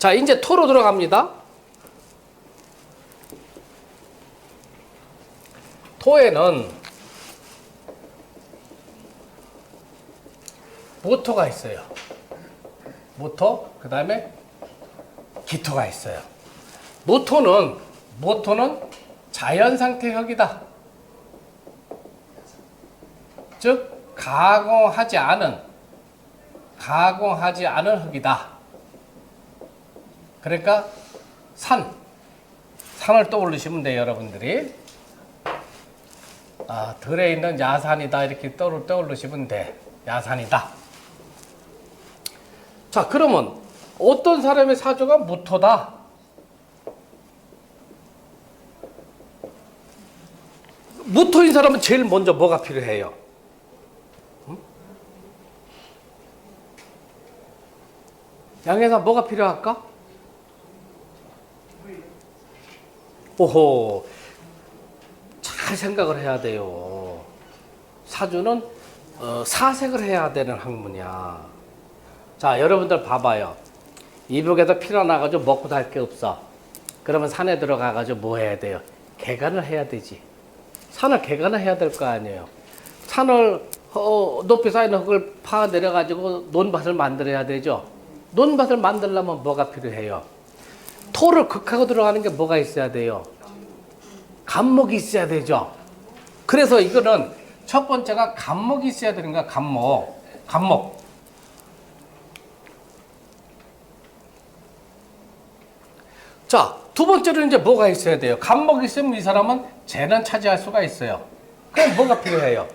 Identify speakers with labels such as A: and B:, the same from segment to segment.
A: 자, 이제 토로 들어갑니다. 토에는 모토가 있어요. 모토, 그 다음에 기토가 있어요. 모토는, 모토는 자연 상태 흙이다. 즉, 가공하지 않은, 가공하지 않은 흙이다. 그러니까 산, 산을 떠올리시면 돼요, 여러분들이. 아, 들에 있는 야산이다 이렇게 떠올, 떠올리시면 돼. 야산이다. 자, 그러면 어떤 사람의 사주가 무토다? 무토인 사람은 제일 먼저 뭐가 필요해요? 응? 양해사 뭐가 필요할까? 오호, 잘 생각을 해야 돼요. 사주는 어, 사색을 해야 되는 학문이야. 자, 여러분들 봐봐요. 이북에서 피러 나가지고 먹고 살 게 없어. 그러면 산에 들어가가지고 뭐 해야 돼요? 개간을 해야 되지. 산을 개간을 해야 될 거 아니에요. 산을 어, 높이 쌓인 흙을 파 내려가지고 논밭을 만들어야 되죠. 논밭을 만들려면 뭐가 필요해요? 토를 극하고 들어가는 게 뭐가 있어야 돼요? 감목이 있어야 되죠. 그래서 이거는 첫 번째가 감목이 있어야 되는 거야. 감목. 감목. 자, 두 번째로 이제 뭐가 있어야 돼요? 감목이 있으면 이 사람은 재는 차지할 수가 있어요. 그럼 뭐가 필요해요?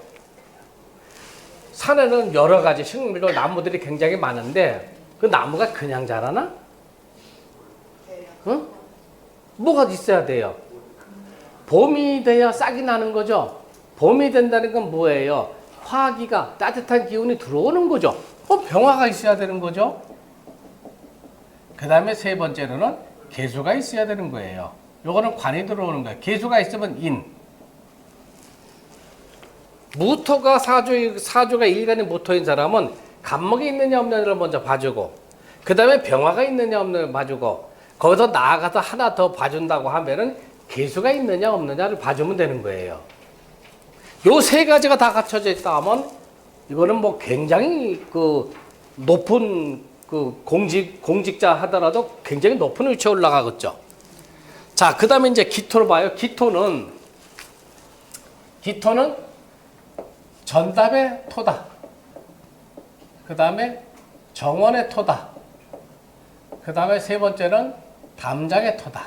A: 산에는 여러 가지 식물들, 나무들이 굉장히 많은데 그 나무가 그냥 자라나? 응? 뭐가 있어야 돼요? 봄이 돼야 싹이 나는 거죠. 봄이 된다는 건 뭐예요? 화기가 따뜻한 기운이 들어오는 거죠. 어, 병화가 있어야 되는 거죠. 그 다음에 세 번째로는 개수가 있어야 되는 거예요. 요거는 관이 들어오는 거예요. 개수가 있으면 인. 무토가 사주, 사주가 일간이 무토인 사람은 간목이 있느냐 없느냐를 먼저 봐주고, 그 다음에 병화가 있느냐 없느냐 봐주고, 거기서 나아가서 하나 더 봐준다고 하면은 개수가 있느냐 없느냐를 봐주면 되는 거예요. 요 세 가지가 다 갖춰져 있다 하면 이거는 뭐 굉장히 그 높은 그 공직 공직자 하더라도 굉장히 높은 위치에 올라가겠죠. 자, 그다음에 이제 기토를 봐요. 기토는 기토는 전답의 토다. 그다음에 정원의 토다. 그다음에 세 번째는 담장의 토다.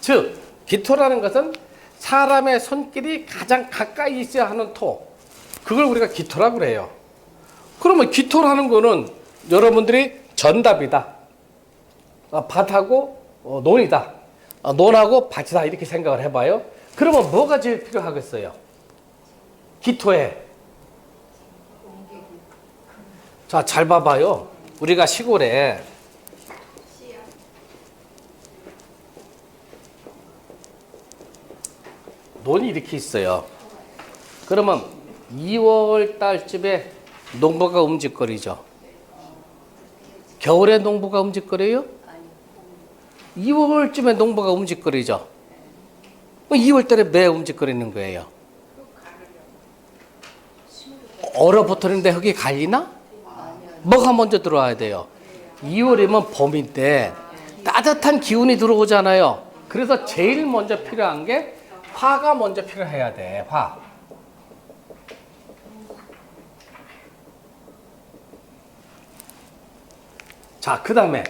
A: 즉 기토라는 것은 사람의 손길이 가장 가까이 있어야 하는 토. 그걸 우리가 기토라고 그래요. 그러면 기토라는 거는 여러분들이 전답이다. 아, 밭하고 어, 논이다. 아, 논하고 밭이다. 이렇게 생각을 해봐요. 그러면 뭐가 제일 필요하겠어요? 기토에. 자, 잘 봐봐요. 우리가 시골에 논이 이렇게 있어요. 그러면 2월 달쯤에 농부가 움직거리죠. 겨울에 농부가 움직거려요? 2월쯤에 농부가 움직거리죠. 2월 달에 매 움직거리는 거예요. 얼어붙었는데 흙이 갈리나? 뭐가 먼저 들어와야 돼요? 2월이면 봄인데 따뜻한 기운이 들어오잖아요. 그래서 제일 먼저 필요한 게 화가 먼저 필요해야 돼. 화. 자, 그 다음에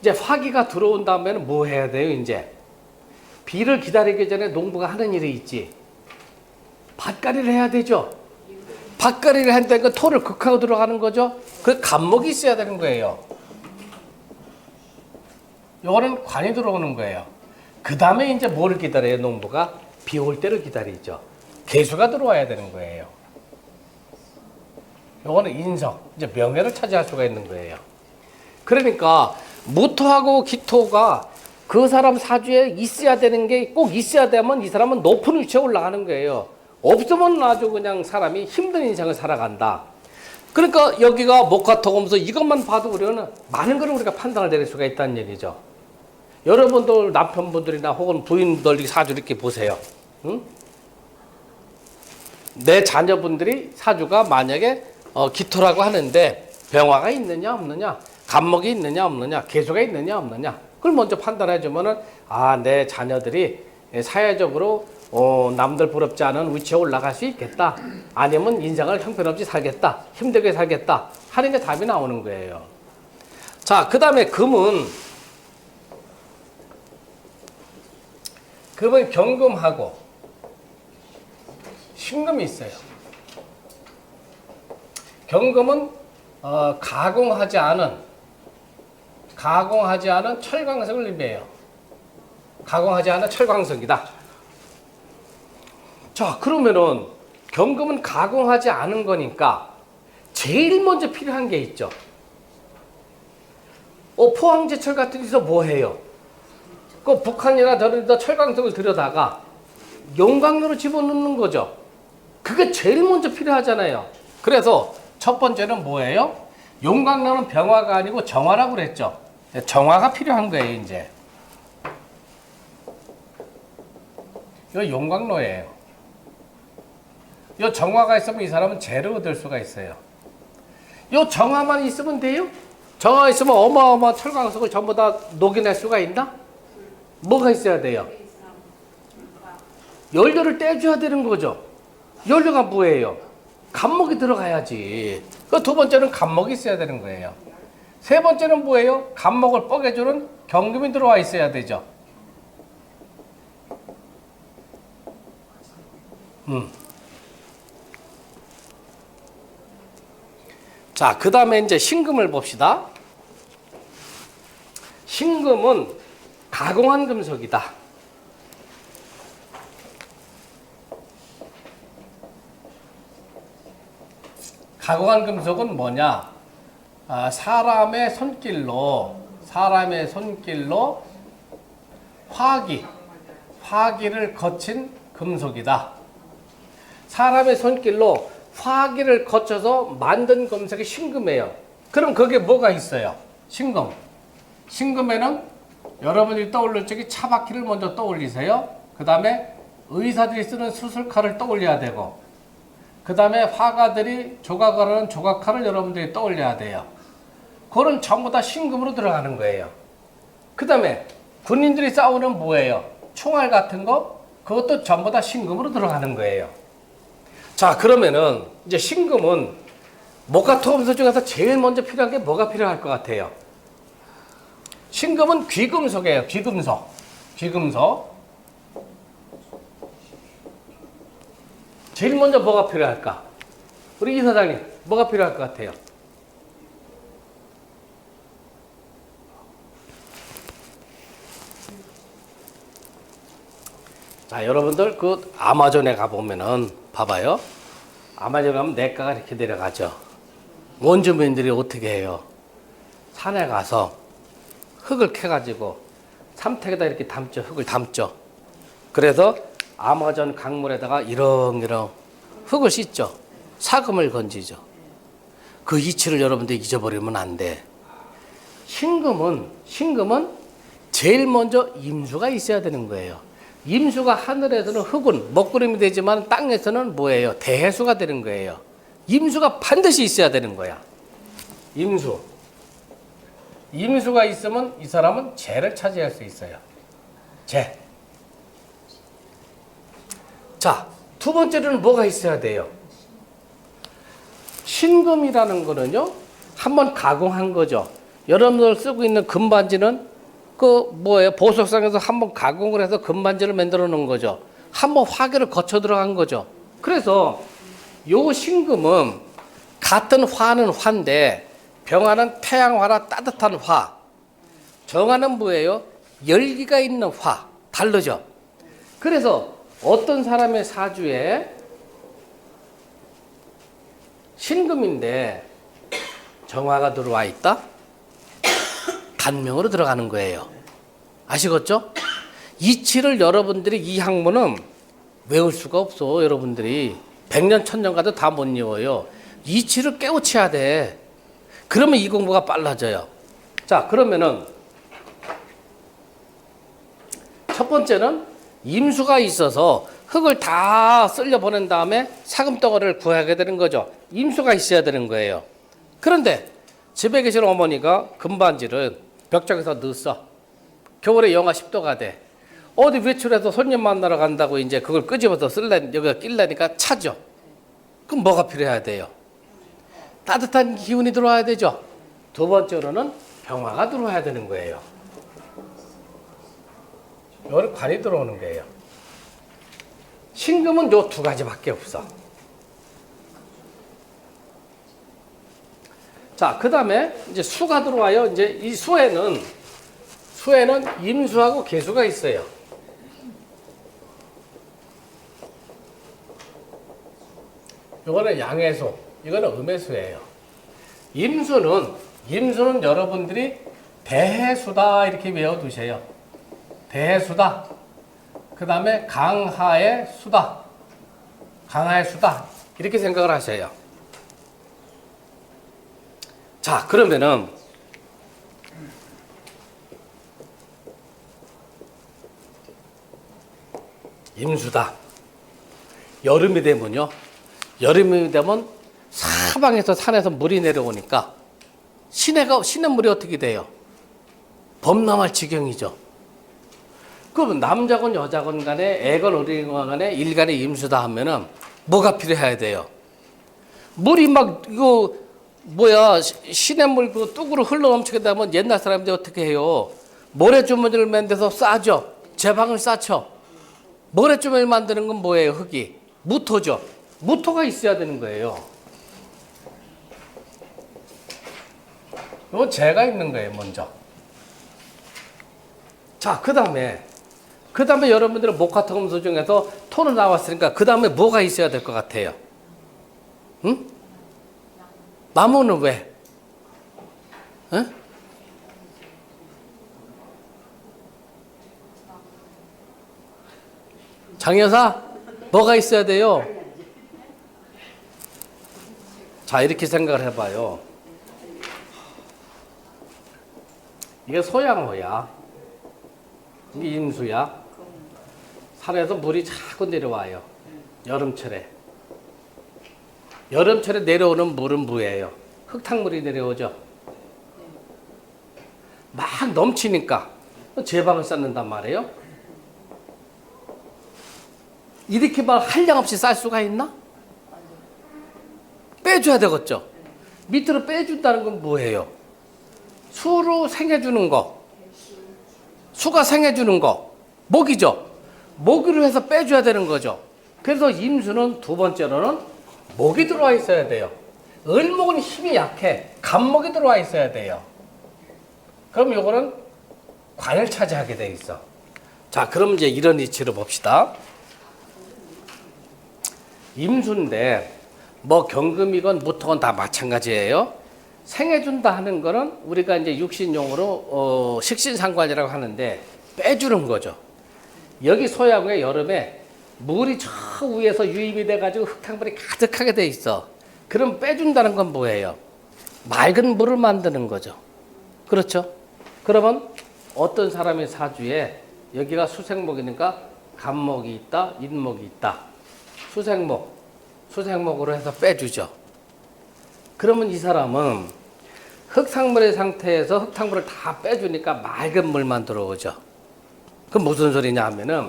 A: 이제 화기가 들어온 다음에는 뭐 해야 돼요, 이제? 비를 기다리기 전에 농부가 하는 일이 있지. 밭갈이를 해야 되죠. 밭갈이를 한다는 건 토를 극하고 들어가는 거죠. 그 감목이 있어야 되는 거예요. 요거는 관이 들어오는 거예요. 그 다음에 이제 뭐를 기다려요, 농부가? 비 올 때를 기다리죠. 개수가 들어와야 되는 거예요. 요거는 인석, 이제 명예를 차지할 수가 있는 거예요. 그러니까 무토하고 기토가 그 사람 사주에 있어야 되는 게 꼭 있어야 되면 이 사람은 높은 위치에 올라가는 거예요. 없으면 아주 그냥 사람이 힘든 인생을 살아간다. 그러니까 여기가 목화토금서 이것만 봐도 우리는 많은 걸 우리가 판단을 내릴 수가 있다는 얘기죠. 여러분들 남편분들이나 혹은 부인들 사주 이렇게 보세요. 응? 내 자녀분들이 사주가 만약에 어, 기토라고 하는데 병화가 있느냐 없느냐, 간목이 있느냐 없느냐, 개수가 있느냐 없느냐, 그걸 먼저 판단해 주면은 아 내 자녀들이 사회적으로 어, 남들 부럽지 않은 위치에 올라갈 수 있겠다. 아니면 인생을 형편없이 살겠다. 힘들게 살겠다. 하는 게 답이 나오는 거예요. 자, 그 다음에 금은 금은 경금하고 신금이 있어요. 경금은 어, 가공하지 않은 가공하지 않은 철광석을 의미해요. 가공하지 않은 철광석이다. 자, 그러면은 경금은 가공하지 않은 거니까 제일 먼저 필요한 게 있죠. 어, 포항제철 같은 데서 뭐 해요? 그 북한이나 저런 데 철광석을 들여다가 용광로로 집어넣는 거죠. 그게 제일 먼저 필요하잖아요. 그래서 첫 번째는 뭐예요? 용광로는 병화가 아니고 정화라고 그랬죠. 정화가 필요한 거예요, 이제. 이거 용광로예요. 이 정화가 있으면 이 사람은 재를 얻을 수가 있어요. 이 정화만 있으면 돼요? 정화 있으면 어마어마한 철광석을 전부 다 녹여낼 수가 있나? 뭐가 있어야 돼요? 연료를 떼줘야 되는 거죠. 연료가 뭐예요? 간목이 들어가야지. 그 두 번째는 간목이 있어야 되는 거예요. 세 번째는 뭐예요? 간목을 뻐개주는 경금이 들어와 있어야 되죠. 음. 자, 그 다음에 이제 신금을 봅시다. 신금은 가공한 금속이다. 가공한 금속은 뭐냐? 아, 사람의 손길로 사람의 손길로 화기 화기를 거친 금속이다. 사람의 손길로 화기를 거쳐서 만든 금속이 신금이에요. 그럼 거기에 뭐가 있어요? 신금. 신금에는 여러분이 떠올릴 적이 차바퀴를 먼저 떠올리세요. 그 다음에 의사들이 쓰는 수술칼을 떠올려야 되고, 그 다음에 화가들이 조각하는 조각칼을 여러분들이 떠올려야 돼요. 그거는 전부 다 신금으로 들어가는 거예요. 그 다음에 군인들이 싸우는 뭐예요? 총알 같은 거? 그것도 전부 다 신금으로 들어가는 거예요. 자, 그러면은 이제 신금은 목화토금속 중에서 제일 먼저 필요한 게 뭐가 필요할 것 같아요? 신금은 귀금속이에요. 귀금속. 귀금속. 제일 먼저 뭐가 필요할까? 우리 이 사장님, 뭐가 필요할 것 같아요? 자, 여러분들 그 아마존에 가보면은 봐봐요. 아마존 가면 내과가 이렇게 내려가죠. 원주민들이 어떻게 해요? 산에 가서 흙을 캐가지고 삼택에다 이렇게 담죠. 흙을 담죠. 그래서 아마존 강물에다가 이렁이렁 흙을 씻죠. 사금을 건지죠. 그 이치를 여러분들 잊어버리면 안 돼. 신금은 신금은 제일 먼저 임수가 있어야 되는 거예요. 임수가 하늘에서는 흙은 먹구름이 되지만 땅에서는 뭐예요? 대해수가 되는 거예요. 임수가 반드시 있어야 되는 거야. 임수. 임수가 있으면 이 사람은 재를 차지할 수 있어요. 재. 자, 두 번째로는 뭐가 있어야 돼요? 신금이라는 거는요, 한번 가공한 거죠. 여러분들 쓰고 있는 금반지는 그 뭐예요? 보석상에서 한번 가공을 해서 금반지를 만들어 놓은 거죠. 한번 화기를 거쳐 들어간 거죠. 그래서 요 신금은 같은 화는 화인데 병화는 태양화라 따뜻한 화. 정화는 뭐예요? 열기가 있는 화. 다르죠. 그래서 어떤 사람의 사주에 신금인데 정화가 들어와 있다? 단명으로 들어가는 거예요. 아시겠죠? 이치를 여러분들이 이 학문은 외울 수가 없어. 여러분들이 백년 천년 가도 다 못 외워요. 이치를 깨우쳐야 돼. 그러면 이 공부가 빨라져요. 자, 그러면은 첫 번째는 임수가 있어서 흙을 다 쓸려 보낸 다음에 사금덩어리를 구하게 되는 거죠. 임수가 있어야 되는 거예요. 그런데 집에 계신 어머니가 금반지를 벽쪽에서 넣었어. 겨울에 영하 10도가 돼. 어디 외출해서 손님 만나러 간다고 이제 그걸 끄집어서 쓸래 여기가 낄래니까 차죠. 그럼 뭐가 필요해야 돼요? 따뜻한 기운이 들어와야 되죠. 두 번째로는 병화가 들어와야 되는 거예요. 이거는 관이 들어오는 거예요. 신금은 요 두 가지밖에 없어. 자, 그 다음에 이제 수가 들어와요. 이제 이 수에는, 수에는 임수하고 개수가 있어요. 이거는 양해수, 이거는 음해수예요. 임수는, 임수는 여러분들이 대해수다 이렇게 외워두세요. 대해수다. 그 다음에 강하의 수다. 강하의 수다. 이렇게 생각을 하셔요. 자, 그러면은 임수다. 여름이 되면요. 여름이 되면 사방에서 산에서 물이 내려오니까 시내가 시냇물이 어떻게 돼요? 범람할 지경이죠. 그럼 남자건 여자건 간에 애건 어린이건 간에 일간의 임수다 하면은 뭐가 필요해야 돼요? 물이 막 이거 뭐야 시- 시냇물 그 뚝으로 흘러 넘치게 되면 옛날 사람들이 어떻게 해요? 모래주머니를 만들어서 싸죠. 제방을 싸죠. 모래주머니 만드는 건 뭐예요? 흙이 무토죠. 무토가 있어야 되는 거예요. 이건 재가 있는 거예요, 먼저. 자, 그 다음에, 그 다음에 여러분들은 목화토금수 중에서 토는 나왔으니까 그 다음에 뭐가 있어야 될 것 같아요? 응? 나무는 왜? 응? 장여사, 뭐가 있어야 돼요? 자, 이렇게 생각을 해봐요. 이게 소양호야. 이게 임수야. 산에서 물이 자꾸 내려와요. 여름철에. 여름철에 내려오는 물은 뭐예요? 흙탕물이 내려오죠. 막 넘치니까 제방을 쌓는단 말이에요. 이렇게 막 한량 없이 쌀 수가 있나? 빼줘야 되겠죠. 밑으로 빼준다는 건 뭐예요? 수로 생해주는 거. 수가 생해주는 거. 목이죠. 목으로 해서 빼줘야 되는 거죠. 그래서 임수는 두 번째로는 목이 들어와 있어야 돼요. 을목은 힘이 약해. 간목이 들어와 있어야 돼요. 그럼 요거는 관을 차지하게 돼 있어. 자, 그럼 이제 이런 이치를 봅시다. 임수인데 뭐 경금이건 무토건 다 마찬가지예요. 생해준다 하는 거는 우리가 이제 육신용어로 어, 식신상관이라고 하는데 빼주는 거죠. 여기 소양에 여름에 물이 저 위에서 유입이 돼가지고 흙탕물이 가득하게 돼 있어. 그럼 빼준다는 건 뭐예요? 맑은 물을 만드는 거죠. 그렇죠? 그러면 어떤 사람의 사주에 여기가 수생목이니까 간목이 있다, 인목이 있다. 수생목, 수생목으로 해서 빼주죠. 그러면 이 사람은 흙탕물의 상태에서 흙탕물을 다 빼주니까 맑은 물만 들어오죠. 그럼 무슨 소리냐 하면은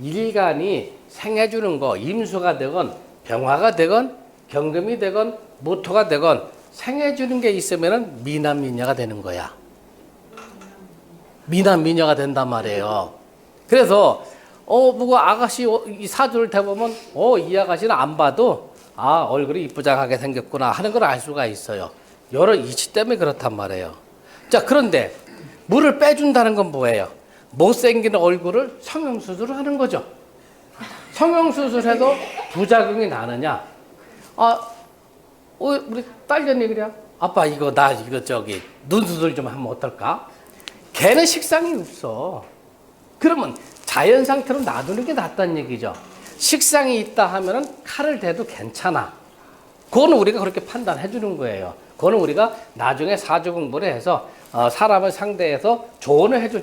A: 일간이 생해주는 거, 임수가 되건 병화가 되건 경금이 되건 모토가 되건 생해주는 게 있으면은 미남 미녀가 되는 거야. 미남 미녀가 된단 말이에요. 그래서 어, 보고 아가씨 어, 이 사주를 대보면 어, 이 아가씨는 안 봐도 아, 얼굴이 이쁘장하게 생겼구나 하는 걸 알 수가 있어요. 여러 이치 때문에 그렇단 말이에요. 자, 그런데 물을 빼준다는 건 뭐예요? 못생긴 얼굴을 성형수술을 하는 거죠. 성형수술해도 부작용이 나느냐? 아, 어, 우리 딸년이 그래. 아빠 이거 나 이거 저기 눈 수술 좀 하면 어떨까? 걔는 식상이 없어. 그러면 자연 상태로 놔두는 게 낫다는 얘기죠. 식상이 있다 하면은 칼을 대도 괜찮아. 그거는 우리가 그렇게 판단해 주는 거예요. 그거는 우리가 나중에 사주 공부를 해서 어, 사람을 상대해서 조언을 해줄